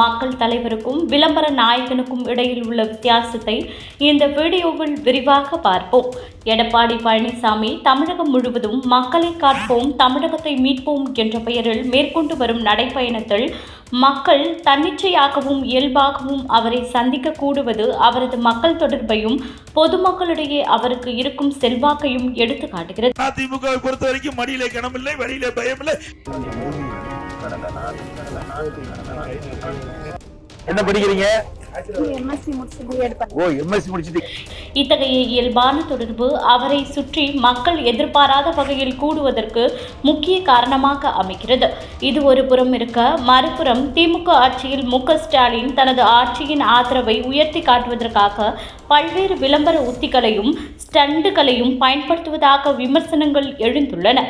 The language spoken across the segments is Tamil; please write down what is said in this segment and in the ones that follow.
மக்கள் தலைவருக்கும் விளம்பர நாயகனுக்கும் இடையில் உள்ள வித்தியாசத்தை இந்த வீடியோவில் விரிவாக பார்ப்போம். எடப்பாடி பழனிசாமி தமிழகம் முழுவதும் மக்களை காப்போம் தமிழகத்தை மீட்போம் என்ற பெயரில் மேற்கொண்டு வரும் நடைப்பயணத்தில் மக்கள் தன்னிச்சையாகவும் இயல்பாகவும் அவரை சந்திக்க கூடுவது அவரது மக்கள் தொடர்பையும் பொதுமக்களிடையே அவருக்கு இருக்கும் செல்வாக்கையும் எடுத்து காட்டுகிறது அதிமுக பொறுத்த வரைக்கும் மடியிலே கனமில்லை வெளியிலே பயமில்லை. என்ன படிக்கிறீங்க? இத்தகைய இயல்பான தொடர்பு அவரை சுற்றி மக்கள் எதிர்பாராத வகையில் கூடுவதற்கு முக்கிய காரணமாக அமைகிறது. இது ஒரு புறம் இருக்க மறுபுறம் திமுக ஆட்சியில் மு க ஸ்டாலின் தனது ஆட்சியின் ஆதரவை உயர்த்தி காட்டுவதற்காக பல்வேறு விளம்பர உத்திகளையும் ஸ்டண்டுகளையும் பயன்படுத்துவதாக விமர்சனங்கள் எழுந்துள்ளன.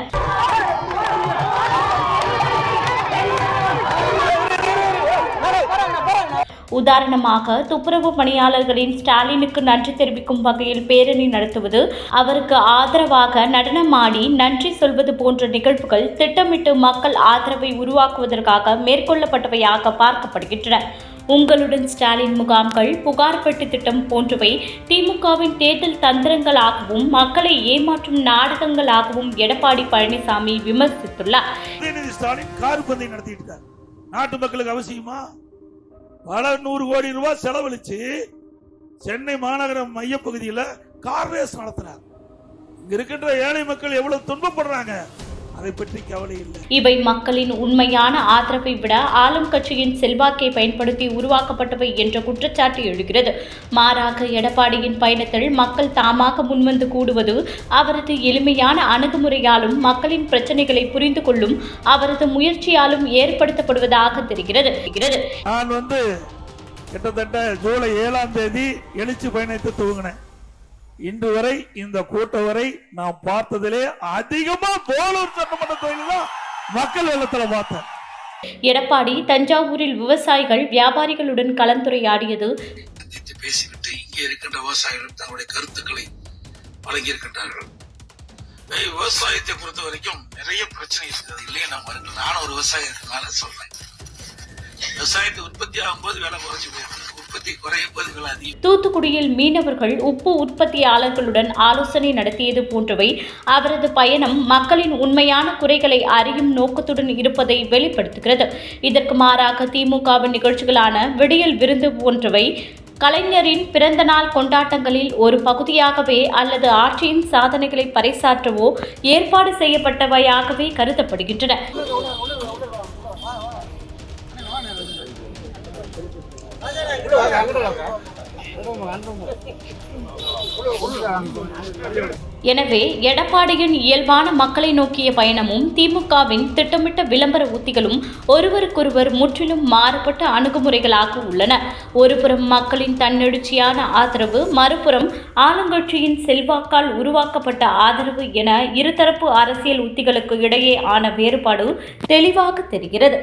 உதாரணமாக துப்புரவு பணியாளர்களின் ஸ்டாலினுக்கு நன்றி தெரிவிக்கும் வகையில் பேரணி நடத்துவது அவருக்கு ஆதரவாக நடனமாடி நன்றி சொல்வது போன்ற நிகழ்வுகள் திட்டமிட்டு மக்கள் ஆதரவை உருவாக்குவதற்காக மேற்கொள்ளப்பட்டவையாக பார்க்கப்படுகின்றன. உங்களுடன் ஸ்டாலின் முகாம்கள் புகார் பெட்டி திட்டம் போன்றவை திமுகவின் தேர்தல் தந்திரங்களாகவும் மக்களை ஏமாற்றும் நாடகங்களாகவும் எடப்பாடி பழனிசாமி விமர்சித்துள்ளார். ஸ்டாலின் கார் பந்தை நடத்திட்டு நாட்டு மக்களுக்கு அவசியமா? பல நூறு கோடி ரூபாய் செலவழிச்சு சென்னை மாநகர மையப்பகுதியில கார் ரேஸ் நடத்தினார் இங்க இருக்கின்ற ஏழை மக்கள் எவ்வளவு துன்பப்படுறாங்க? அதை பற்றி கவலை இல்லை. இவை மக்களின் உண்மையான ஆதரவை விட ஆளும் கட்சியின் செல்வாக்கை பயன்படுத்தி உருவாக்கப்பட்டவை என்ற குற்றச்சாட்டு எழுகிறது. மாறாக எடப்பாடியின் பயணத்தில் மக்கள் தாமாக முன்வந்து கூடுவது அவரது எளிமையான அணுகுமுறையாலும் மக்களின் பிரச்சனைகளை புரிந்து கொள்ளும் அவரது முயற்சியாலும் ஏற்படுத்தப்படுவதாக தெரிகிறது. நான் வந்து கிட்டத்தட்ட ஜூலை ஏழாம் தேதி எழுச்சி பயணத்தை துவங்கினேன். இன்று வரை இந்த கூட்டம் வரை நான் பார்த்ததிலே அதிகமா போலூர் சட்டமன்ற தொகுதியில் தான் மக்கள் வெள்ளத்துல பார்த்தேன். எடப்பாடி தஞ்சாவூரில் விவசாயிகள் வியாபாரிகளுடன் கலந்துரையாடியது. சந்தித்து பேசிவிட்டு இங்கே இருக்கின்ற விவசாயிகள் தங்களுடைய கருத்துக்களை வழங்கியிருக்கின்றார்கள். விவசாயத்தை பொறுத்த வரைக்கும் நிறைய பிரச்சனை இருக்குது. இல்லையே நான் மறுக்கல நானும் ஒரு விவசாயி இருக்கனால சொல்றேன். விவசாயத்தை உற்பத்தி ஆகும்போது விலை குறைஞ்சு போயிருக்கு. உற்பத்தி குறையும் போது தூத்துக்குடியில் மீனவர்கள் உப்பு உற்பத்தியாளர்களுடன் ஆலோசனை நடத்தியது போன்றவை அவரது பயணம் மக்களின் உண்மையான குறைகளை அறியும் நோக்கத்துடன் இருப்பதை வெளிப்படுத்துகிறது. இதற்கு மாறாக திமுகவின் நிகழ்ச்சிகளான விடியல் விருந்து போன்றவை கலைஞரின் பிறந்தநாள் கொண்டாட்டங்களில் ஒரு பகுதியாகவே அல்லது ஆட்சியின் சாதனைகளை பறைசாற்றவோ ஏற்பாடு செய்யப்பட்டவையாகவே கருதப்படுகின்றன. எனவே எடப்பாடியின் இயல்பான மக்களை நோக்கிய பயணமும் திமுகவின் திட்டமிட்ட விளம்பர உத்திகளும் ஒருவருக்கொருவர் முற்றிலும் மாறுபட்ட அணுகுமுறைகளாக உள்ளன. ஒருபுறம் மக்களின் தன்னெழுச்சியான ஆதரவு மறுபுறம் ஆளுங்கட்சியின் செல்வாக்கால் உருவாக்கப்பட்ட ஆதரவு என இருதரப்பு அரசியல் உத்திகளுக்கு இடையே ஆன வேறுபாடு தெளிவாக தெரிகிறது.